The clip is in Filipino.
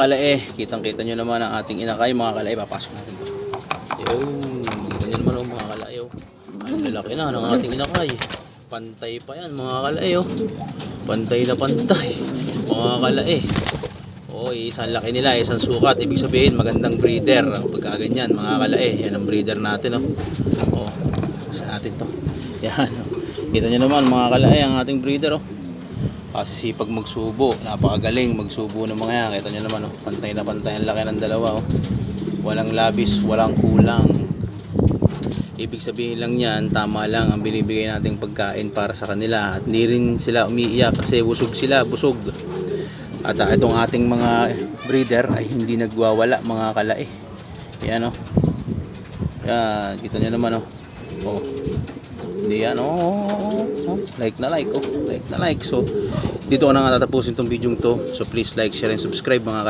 kalae, kitang kita nyo naman ang ating inakay mga kalae. Papasok natin to. Yun, kita nyo naman oh, mga kalae. Oh. Ang lalaki na ng ating inakay. Pantay pa yan mga kalae. Oh. Pantay na pantay. Mga kalae. Oh, isang laki nila, isang sukat. Ibig sabihin, magandang breeder. Pagka ganyan, mga kalae. Yan ang breeder natin. Oh. Oh, saan natin to? Yan. Oh. Kita nyo naman mga kalae, ang ating breeder. Oh. Kasi pag magsubo, napakagaling magsubo ng mga yan. Kita nyo naman, oh, pantay na pantay ang laki ng dalawa. Oh. Walang labis, walang kulang. Ibig sabihin lang yan, tama lang ang binibigay nating pagkain para sa kanila. At hindi rin sila umiiyak kasi busog sila, busog. At ah, itong ating mga breeder ay hindi nagwawala mga kalae. Yan oh. Yan, kita nyo naman oh. Oh. Hindi yan oh. oh. Like na like oh. Like na like. So, dito ko na nga tatapusin tong video to. So, please like, share, and subscribe mga.